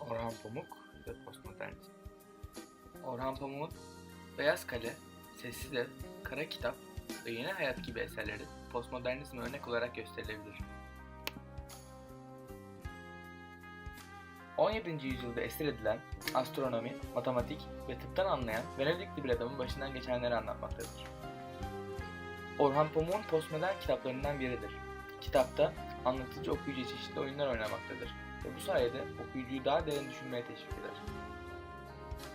Orhan Pamuk ve postmodernizm. Orhan Pamuk'un Beyaz Kale, Sessiz Ev, Kara Kitap ve Yeni Hayat gibi eserleri postmodernizme örnek olarak gösterilebilir. 17. yüzyılda esir edilen astronomi, matematik ve tıptan anlayan Venedikli bir adamın başından geçenleri anlatmaktadır. Orhan Pamuk'un postmodern kitaplarından biridir. Kitapta anlatıcı okuyucu çeşitli oyunlar oynamaktadır ve bu sayede okuyucuyu daha derin düşünmeye teşvik eder.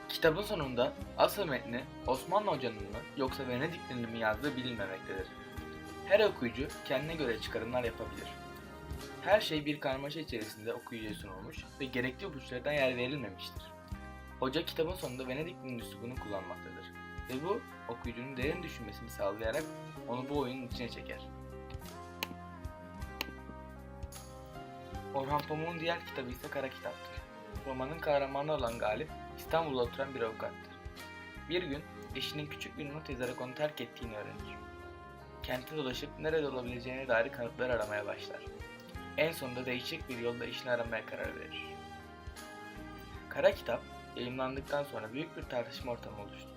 Kitabın sonunda asıl metni Osmanlı Hoca'nın mı yoksa Venedikli'nin mi yazdığı bilinmemektedir. Her okuyucu kendine göre çıkarımlar yapabilir. Her şey bir karmaşa içerisinde okuyucuya sunulmuş ve gerekli ipuçlardan yer verilmemiştir. Hoca kitabın sonunda Venedikli'nin üslubunu kullanmaktadır ve bu okuyucunun derin düşünmesini sağlayarak onu bu oyunun içine çeker. Orhan Pamuk'un diğer kitabı ise Kara Kitap'tır. Romanın kahramanı olan Galip, İstanbul'da oturan bir avukattır. Bir gün eşinin küçük bir not yazarak onu terk ettiğini öğrenir. Kenti dolaşıp nerede olabileceğine dair kanıtlar aramaya başlar. En sonunda değişik bir yolda eşini aramaya karar verir. Kara Kitap yayınlandıktan sonra büyük bir tartışma ortamı oluştu.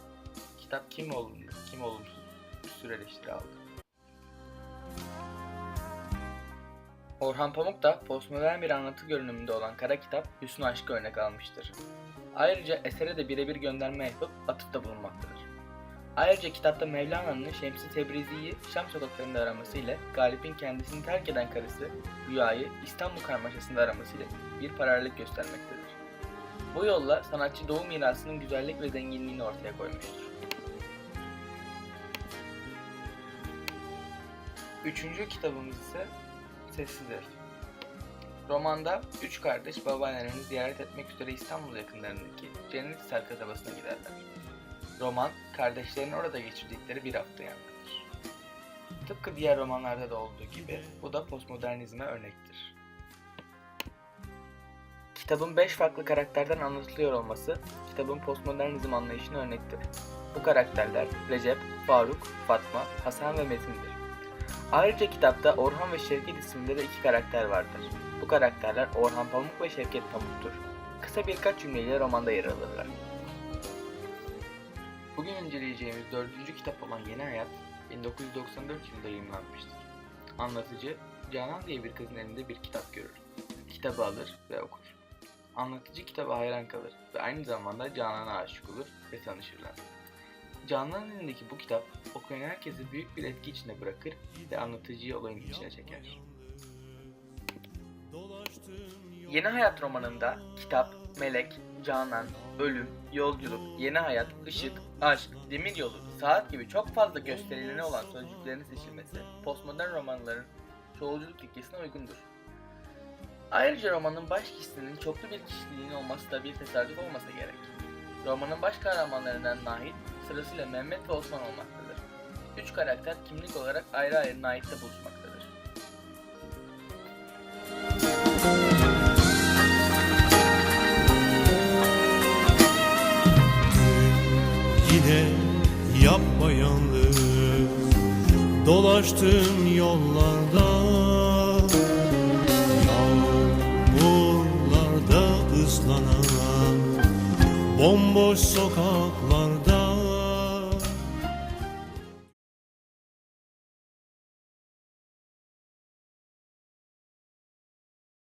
Kitap kim olumlu, kim olumsuz bir sürü eleştiri aldı. Orhan Pamuk da postmodern bir anlatı görünümünde olan Kara Kitap, Hüsnü Aşk'ı örnek almıştır. Ayrıca esere de birebir gönderme yapıp atıfta bulunmaktadır. Ayrıca kitapta Mevlana'nın Şems-i Tebrizi'yi Şam sokaklarında araması ile Galip'in kendisini terk eden karısı Rüya'yı İstanbul karmaşasında araması ile bir paralellik göstermektedir. Bu yolla sanatçı Doğu mirasının güzellik ve zenginliğini ortaya koymuştur. Üçüncü kitabımız ise Sessiz Ev. Romanda üç kardeş babaannelerini ziyaret etmek üzere İstanbul yakınlarındaki Cennethisar kasabasına giderler. Roman, kardeşlerin orada geçirdikleri bir haftayı anlatır. Tıpkı diğer romanlarda da olduğu gibi bu da postmodernizme örnektir. Kitabın 5 farklı karakterden anlatılıyor olması kitabın postmodernizm anlayışına örnektir. Bu karakterler Recep, Faruk, Fatma, Hasan ve Metin'dir. Ayrıca kitapta Orhan ve Şevket isimli de iki karakter vardır. Bu karakterler Orhan Pamuk ve Şevket Pamuk'tur. Kısa birkaç cümleyle romanda yer alırlar. Bugün inceleyeceğimiz dördüncü kitap olan Yeni Hayat 1994 yılında yayınlanmıştır. Anlatıcı Canan diye bir kızın elinde bir kitap görür. Kitabı alır ve okur. Anlatıcı kitaba hayran kalır ve aynı zamanda Canan'a aşık olur ve tanışırlar. Canan'ın elindeki bu kitap okuyan herkesi büyük bir etki içinde bırakır ve anlatıcıyı olayın içine çeker. Yeni Hayat romanında kitap, melek, canan, ölüm, yolculuk, yeni hayat, ışık, aşk, demir yolu, saat gibi çok fazla gösterilene olan sözcüklerin seçilmesi postmodern romanların çoğulculuk ilkesine uygundur. Ayrıca romanın baş kişisinin çoklu bir kişiliğinin olması da bir tesadüf olmasa gerek. Romanın baş kahramanlarından Nahit sırasıyla Mehmet ve Osman olmaktadır. Üç karakter kimlik olarak ayrı ayrı Nahit'te buluşmaktadır. Yine yapmayalım Dolaştım yollarda Yağmurlarda ıslanan Bomboş sokaklarda